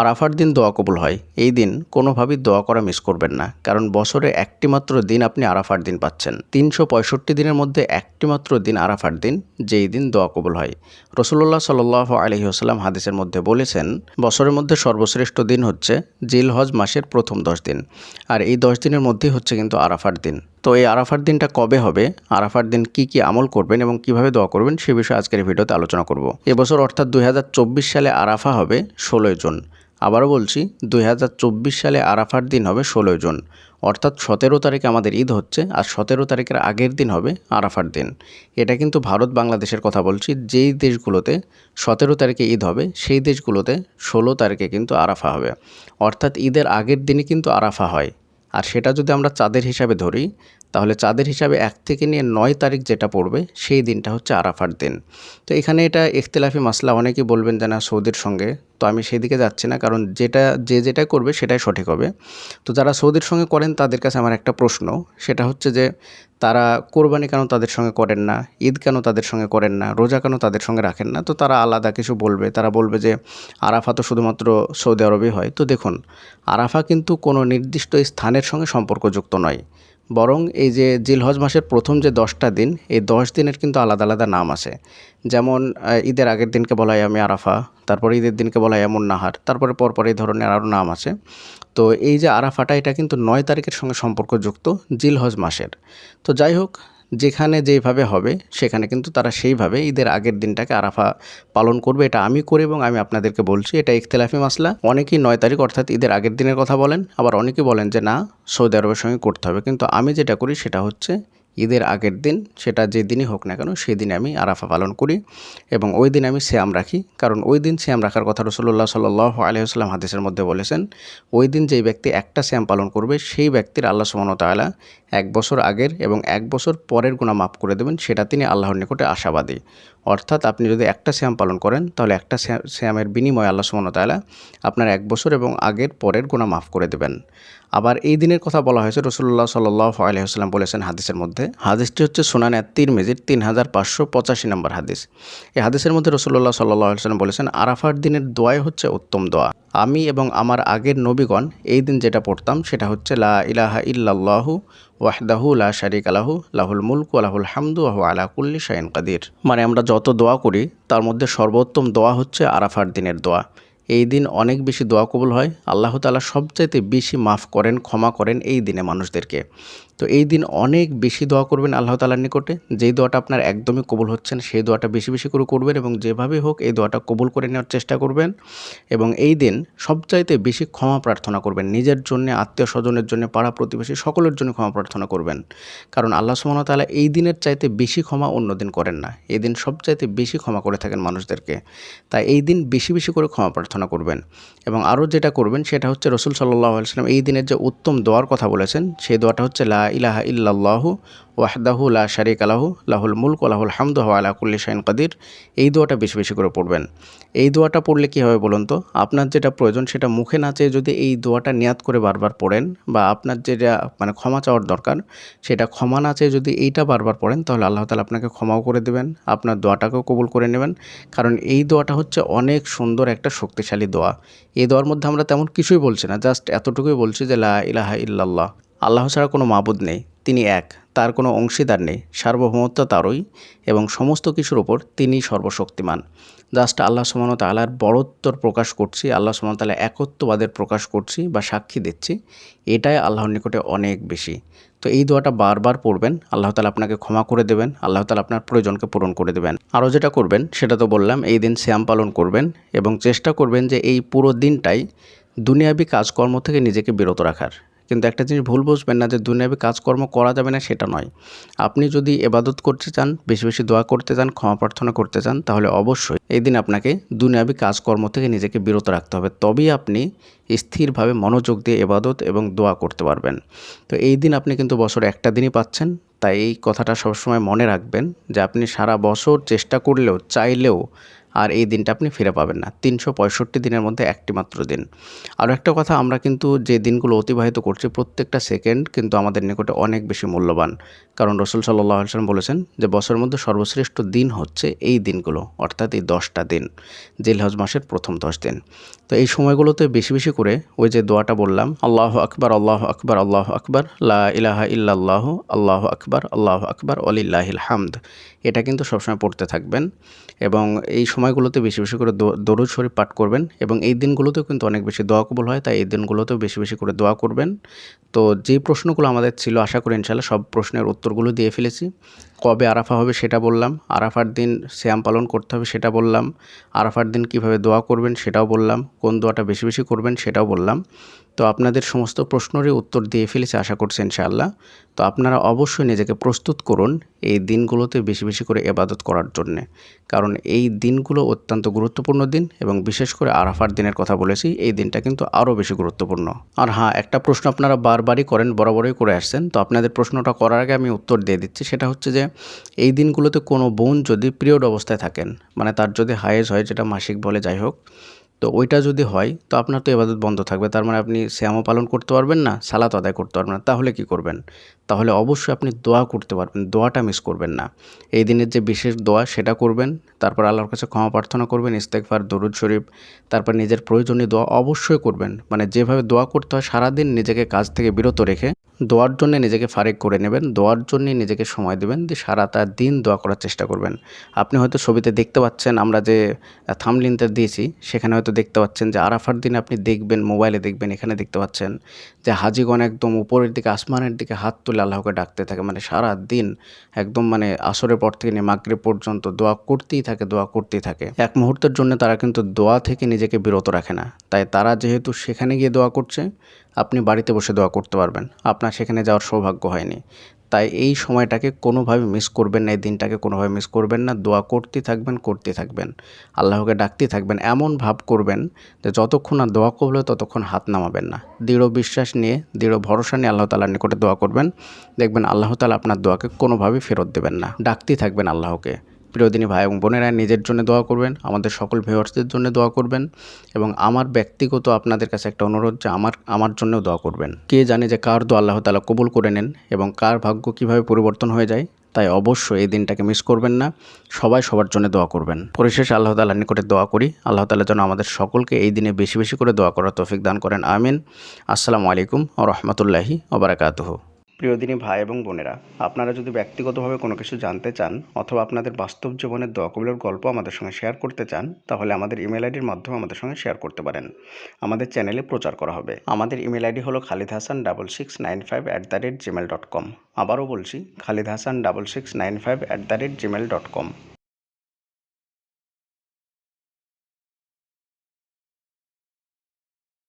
আরাফার দিন দোয়া কবুল হয়। এই দিন কোনোভাবেই দোয়া করা মিস করবেন না, কারণ বছরে একটি মাত্র দিন আপনি আরাফার দিন পাচ্ছেন। তিনশো পঁয়ষট্টি দিনের মধ্যে একটি মাত্র দিন আরাফার দিন, যেই দিন দোয়া কবুল হয়। রসুল্লাহ সাল আলহি আসাল্লাম হাদিসের মধ্যে বলেছেন, বছরের মধ্যে সর্বশ্রেষ্ঠ দিন হচ্ছে জিল হজ মাসের প্রথম দশ দিন, আর এই দশ দিনের মধ্যেই হচ্ছে কিন্তু আরাফার দিন। তো এই আরাফার দিনটা কবে হবে? আরাফার দিন কি কি আমল করবেন এবং কীভাবে দোয়া করবেন সে বিষয়ে আজকের ভিডিওতে আলোচনা করব। এবছর অর্থাৎ দু হাজার চব্বিশ সালে আরাফা হবে ষোলোই জুন। আবারও বলছি, দুই হাজার চব্বিশ সালে আরাফার দিন হবে ষোলোই জুন। অর্থাৎ সতেরো তারিখে আমাদের ঈদ হচ্ছে আর সতেরো তারিখের আগের দিন হবে আরাফার দিন। এটা কিন্তু ভারত বাংলাদেশের কথা বলছি, যেই দেশগুলোতে সতেরো তারিখে ঈদ হবে, সেই দেশগুলোতে ষোলো তারিখে কিন্তু আরাফা হবে। অর্থাৎ ঈদের আগের দিনই কিন্তু আরাফা হয়। আর সেটা যদি আমরা চাঁদের হিসাবে ধরি তাহলে চাঁদের হিসাবে এক থেকে নিয়ে নয় তারিখ যেটা পড়বে, সেই দিনটা হচ্ছে আরাফার দিন। তো এখানে এটা ইখতিলাফি মাসলা, অনেকেই বলবেন যে না, সৌদির সঙ্গে। তো আমি সেদিকে যাচ্ছি না, কারণ যেটা, যে যেটা করবে সেটাই সঠিক হবে। তো যারা সৌদির সঙ্গে করেন, তাদের কাছে আমার একটা প্রশ্ন। সেটা হচ্ছে যে, তারা কোরবানি কেন তাদের সঙ্গে করেন না? ঈদ কেন তাদের সঙ্গে করেন না? রোজা কেন তাদের সঙ্গে রাখেন না? তো তারা আলাদা কিছু বলবে। তারা বলবে যে, আরাফা তো শুধুমাত্র সৌদি আরবে হয়। তো দেখুন, আরাফা কিন্তু কোনো নির্দিষ্ট স্থানের সঙ্গে সম্পর্কযুক্ত নয়। বরং এই যে জিলহজ মাসের প্রথম যে দশটা দিন, এই দশ দিনের কিন্তু আলাদা আলাদা নাম আছে। যেমন ঈদের আগের দিনকে বলা হয় আমি আরাফা, তারপরে ঈদের দিনকে বলা হয় এমন নাহার, তারপরে পরপর এই ধরনের আরও নাম আছে। তো এই যে আরাফাটা, এটা কিন্তু নয় তারিখের সঙ্গে সম্পর্কযুক্ত জিলহজ মাসের। তো যাই হোক যেখানে যেভাবে হবে, সেখানে কিন্তু তারা সেইভাবে ঈদের আগের দিনটাকে আরাফা পালন করবে। এটা আমি করি এবং আমি আপনাদেরকে বলছি, এটা ইখতলাফি মাসলা। অনেকেই নয় তারিখ অর্থাৎ ঈদের আগের দিনের কথা বলেন, আবার অনেকেই বলেন যে না, সৌদি আরবের সঙ্গে করতে হবে। কিন্তু আমি যেটা করি, সেটা হচ্ছে ঈদের আগের দিন, সেটা যে দিনই হোক না কেন, সেই দিনে আমি আরাফা পালন করি এবং ওই দিন আমি শ্যাম রাখি। কারণ ওই দিন শ্যাম রাখার কথা রসল্লাহ সাল্লাহ আলহিহাস্লাম হাদিসের মধ্যে বলেছেন, ওই দিন যেই ব্যক্তি একটা শ্যাম পালন করবে, সেই ব্যক্তির আল্লাহ সুমনতালা এক বছর আগের এবং এক বছর পরের গুণা মাফ করে দেবেন, সেটা তিনি আল্লাহর নিকটে আশাবাদী। অর্থাৎ আপনি যদি একটা শ্যাম পালন করেন, তাহলে একটা শ্যামের বিনিময়ে আল্লাহ সুমনতালা আপনার এক বছর এবং আগের পরের গুণা মাফ করে দেবেন। আবার এই দিনের কথা বলা হয়েছে রসুল্লাহ সাল্লাহ আলহিহাস্লাম বলেছেন হাদিসের মধ্যে, হাদিসটি হচ্ছে সোনান তিন মেজির তিন হাজার পাঁচশো পঁচাশি নম্বর হাদিস। এই হাদিসের মধ্যে রসুল্লাহ সাল্লাহ আলসালাম বলেছেন, আরাফার দিনের দোয়াই হচ্ছে উত্তম দোয়া। আমি এবং আমার আগের নবীগণ, এই দিন যেটা পড়তাম সেটা হচ্ছে লা ইলাহা ইল্লাল্লাহু ওয়াহদাহু লা শারিক আলাহু লাহুল মুলক আলাহুল হামদু আহু আলা কুল্লি শাইন কাদির। মানে আমরা যত দোয়া করি, তার মধ্যে সর্বোত্তম দোয়া হচ্ছে আরাফার দিনের দোয়া। এই দিন অনেক বেশি দোয়া কবুল হয়। আল্লাহ তালা সবচাইতে বেশি মাফ করেন, ক্ষমা করেন এই দিনে মানুষদেরকে। তো এই দিন অনেক বেশি দোয়া করবেন আল্লাহ তালার নিকটে। যেই দোয়াটা আপনার একদমই কবুল হচ্ছেন সেই দোয়াটা বেশি বেশি করে করবেন এবং যেভাবে হোক এই দোয়াটা কবুল করে নেওয়ার চেষ্টা করবেন। এবং এই দিন সবচাইতে বেশি ক্ষমা প্রার্থনা করবেন। নিজের জন্য আত্মীয় স্বজনের জন্য, পাড়া প্রতিবেশী সকলের জন্য ক্ষমা প্রার্থনা করবেন। কারণ আল্লাহ সুমন তালা এই দিনের চাইতে বেশি ক্ষমা অন্য দিন করেন না। এই দিন সবচাইতে বেশি ক্ষমা করে থাকেন মানুষদেরকে। তাই এই দিন বেশি বেশি করে ক্ষমা প্রার্থনা করবেন। এবং আরও যেটা করবেন সেটা হচ্ছে রসুল সাল্লাহ আলসালাম এই দিনের যে উত্তম দোয়ার কথা বলেছেন, সেই দোয়াটা হচ্ছে লা ইলাহা ইল্লাল্লাহু ওয়াহদাহু লা শারিক আলাহু লাহুল মুলক লাহুল হামদু আলা কুল্লি শাইন কাদির। এই দোয়াটা বেশি বেশি করে পড়বেন। এই দোয়াটা পড়লে কী হবে বলুন তো? আপনার যেটা প্রয়োজন সেটা মুখে না চেয়ে যদি এই দোয়াটা নিয়াত করে বারবার পড়েন বা আপনার যেটা মানে ক্ষমা চাওয়ার দরকার, সেটা ক্ষমা না চেয়ে যদি এইটা বারবার পড়েন, তাহলে আল্লাহ তালা আপনাকে ক্ষমাও করে দেবেন, আপনার দোয়াটাকেও কবুল করে নেবেন। কারণ এই দোয়াটা হচ্ছে অনেক সুন্দর একটা শক্তিশালী দোয়া। এই দোয়ার মধ্যে আমরা তেমন কিছুই বলছি না, জাস্ট এতটুকুই বলছি যে লা ইলাহা ইল্লাল্লাহ। আল্লাহ ছাড়া কোনো মাবুদ নেই। তিনি এক, তার কোনো অংশীদার নেই, সার্বভৌমত্ব তারই এবং সমস্ত কিছুর ওপর তিনিই সর্বশক্তিমান। জাস্ট আল্লাহ সুমনত আল্লাহর বড়ত্বর প্রকাশ করছি, আল্লাহ সুমত আল্লাহ একত্ববাদের প্রকাশ করছি বা সাক্ষী দিচ্ছি, এটাই আল্লাহর নিকটে অনেক বেশি। তো এই দোয়াটা বারবার পড়বেন, আল্লাহ তালা আপনাকে ক্ষমা করে দেবেন, আল্লাহ তালা আপনার প্রয়োজনকে পূরণ করে দেবেন। আরও যেটা করবেন, সেটা তো বললাম, এই দিন শ্যাম পালন করবেন এবং চেষ্টা করবেন যে এই পুরো দিনটাই দুনিয়াবি কাজকর্ম থেকে নিজেকে বিরত রাখার। কিন্তু একটা জিনিস ভুল বুঝবেন না যে দুনিয়াবি কাজকর্ম করা যাবে না সেটা নয়। আপনি যদি এবাদত করতে চান, বেশি বেশি দোয়া করতে চান, ক্ষমা প্রার্থনা করতে চান, তাহলে অবশ্যই এই দিন আপনাকে দুনিয়াবি কাজকর্ম থেকে নিজেকে বিরত রাখতে হবে। তবেই আপনি স্থিরভাবে মনোযোগ দিয়ে এবাদত এবং দোয়া করতে পারবেন। তো এই দিন আপনি কিন্তু বছরে একটা দিনই পাচ্ছেন। তাই এই কথাটা সবসময় মনে রাখবেন যে আপনি সারা বছর চেষ্টা করলেও, চাইলেও আর এই দিনটা আপনি ফিরে পাবেন না। তিনশো পঁয়ষট্টি দিনের মধ্যে একটি মাত্র দিন। আরও একটা কথা, আমরা কিন্তু যে দিনগুলো অতিবাহিত করছি প্রত্যেকটা সেকেন্ড কিন্তু আমাদের নিকটে অনেক বেশি মূল্যবান। কারণ রসুল সাল্লাহ সাল্লাম বলেছেন যে, বছরের মধ্যে সর্বশ্রেষ্ঠ দিন হচ্ছে এই দিনগুলো, অর্থাৎ এই দশটা দিন, জিলহজ মাসের প্রথম দশ দিন। তো এই সময়গুলোতে বেশি বেশি করে ওই যে দোয়াটা বললাম, আল্লাহ আকবার আল্লাহ আকবার আল্লাহ আকবার, লা ইলাহা ইল্লাল্লাহ, আল্লাহ আকবার আল্লাহ আকবার অলিল্লাহিল হামদ। এটা কিন্তু সবসময় পড়তে থাকবেন এবং এই সময়গুলোতে বেশি বেশি করে দরুদ শরীফ পাঠ করবেন এবং এই দিনগুলোতেও কিন্তু অনেক বেশি দোয়া কবুল হয়, তাই এই দিনগুলোতেও বেশি বেশি করে দোয়া করবেন। তো যে প্রশ্নগুলো আমাদের ছিল, আশা করি ইনশাল্লাহ সব প্রশ্নের উত্তরগুলো দিয়ে ফেলেছি। কবে আরাফা হবে সেটা বললাম, আরাফার দিন শ্যাম পালন করতে হবে সেটা বললাম, আরাফার দিন কীভাবে দোয়া করবেন সেটাও বললাম, কোন দোয়াটা বেশি বেশি করবেন সেটাও বললাম। তো আপনাদের সমস্ত প্রশ্নেরই উত্তর দিয়ে ফেলেছে আশা করছি ইনশাআল্লাহ। তো আপনারা অবশ্যই নিজেকে প্রস্তুত করুন এই দিনগুলোতে বেশি বেশি করে এবাদত করার জন্যে। কারণ এই দিনগুলো অত্যন্ত গুরুত্বপূর্ণ দিন এবং বিশেষ করে আরাফার দিনের কথা বলেছি, এই দিনটা কিন্তু আরও বেশি গুরুত্বপূর্ণ। আর হ্যাঁ একটা প্রশ্ন আপনারা বারবারই করেন, বরাবরই করে আসছেন। তো আপনাদের প্রশ্নটা করার আগে আমি উত্তর দিয়ে দিচ্ছি, সেটা হচ্ছে যে এই দিনগুলোতে কোনো বোন যদি পিরিয়ড অবস্থায় থাকেন মানে তার যদি হায়েজ হয়, যেটা মাসিক বলে যাই হোক তো ওইটা যদি হয়, তো আপনার তো এবাদত বন্ধ থাকবে। তার মানে আপনি শ্যামও পালন করতে পারবেন না, সালাত আদায় করতে পারবেন না। তাহলে কি করবেন? তাহলে অবশ্যই আপনি দোয়া করতে পারবেন, দোয়াটা মিস করবেন না। এই দিনের যে বিশেষ দোয়া, সেটা করবেন, তারপর আল্লাহর কাছে ক্ষমা প্রার্থনা করবেন ইস্তেকফার দরুদ শরীফ, তারপর নিজের প্রয়োজনীয় দোয়া অবশ্যই করবেন। মানে যেভাবে দোয়া করতে হয়, সারাদিন নিজেকে কাজ থেকে বিরত রেখে দোয়ার জন্য নিজেকে ফারেক করে নেবেন, দোয়ার জন্য নিজেকে সময় দেবেন, দিয়ে সারাটা দিন দোয়া করার চেষ্টা করবেন। আপনি হয়তো ছবিতে দেখতে পাচ্ছেন, আমরা যে থামলিনতে দিয়েছি, সেখানে হয়তো দেখতে পাচ্ছেন যে আরাফার দিন আপনি দেখবেন, মোবাইলে দেখবেন, এখানে দেখতে পাচ্ছেন যে হাজিগণ একদম উপরের দিকে, আসমানের দিকে হাত তুলে আল্লাহকে ডাকতে থাকে। মানে সারা দিন একদম মানে আসরের পর থেকে নিয়ে মাগরিব পর্যন্ত দোয়া করতেই থাকে, দোয়া করতেই থাকে। এক মুহূর্তের জন্য তারা কিন্তু দোয়া থেকে নিজেকে বিরত রাখে না। তাই তারা যেহেতু সেখানে গিয়ে দোয়া করছে, আপনি বাড়িতে বসে দোয়া করতে পারবেন। আপনার সেখানে যাওয়ার সৌভাগ্য হয়নি। তাই এই সময়টাকে কোনোভাবে মিস করবেন না, এই দিনটাকে কোনোভাবে মিস করবেন না। দোয়া করতে থাকবেন করতে থাকবেন। আল্লাহকে ডাকতে থাকবেন। এমন ভাব করবেন যে যতক্ষণ না দোয়া করলে ততক্ষণ হাত নামাবেন না। দৃঢ় বিশ্বাস নিয়ে, দৃঢ় ভরসা নিয়ে আল্লাহ তালার নিকটে দোয়া করবেন। দেখবেন আল্লাহ তালা আপনার দোয়াকে কোনোভাবে ফেরত দেবেন না। ডাকতে থাকবেন আল্লাহকে। প্রিয়দিনী ভাই এবং বোনেরা, নিজের জন্য দোয়া করবেন, আমাদের সকল ভিউয়ার্সদের জন্য দোয়া করবেন এবং আমার ব্যক্তিগত আপনাদের কাছে একটা অনুরোধ যে আমার আমার জন্যও দোয়া করবেন। কে জানে যে কার দোয়া আল্লাহ তালা কবুল করে নেন এবং কার ভাগ্য কীভাবে পরিবর্তন হয়ে যায়, তাই অবশ্যই এই দিনটাকে মিস করবেন না। সবাই সবার জন্য দোয়া করবেন। পরিশেষে আল্লাহ তালার নিকটে দোয়া করি। আল্লাহ তালা যেন আমাদের সকলকে এই দিনে বেশি বেশি করে দোয়া করার তৌফিক দান করেন। আমিন। আসসালামু আলাইকুম ও রহমতুল্লাহি ওবরাকাতুহু প্রিয়দিনী ভাই এবং বোনেরা, আপনারা যদি ব্যক্তিগতভাবে কোনো কিছু জানতে চান অথবা আপনাদের বাস্তব জীবনের দোয়াকবিলোর গল্প আমাদের সঙ্গে শেয়ার করতে চান, তাহলে আমাদের ইমেল আইডির মাধ্যমে আমাদের সঙ্গে শেয়ার করতে পারেন। আমাদের চ্যানেলে প্রচার করা হবে। আমাদের ইমেল আইডি হলো Khalid Hasan double six nine five at the rate Gmail dot com আবারও বলছি Khalid Hasan double six nine five at the rate Gmail dot com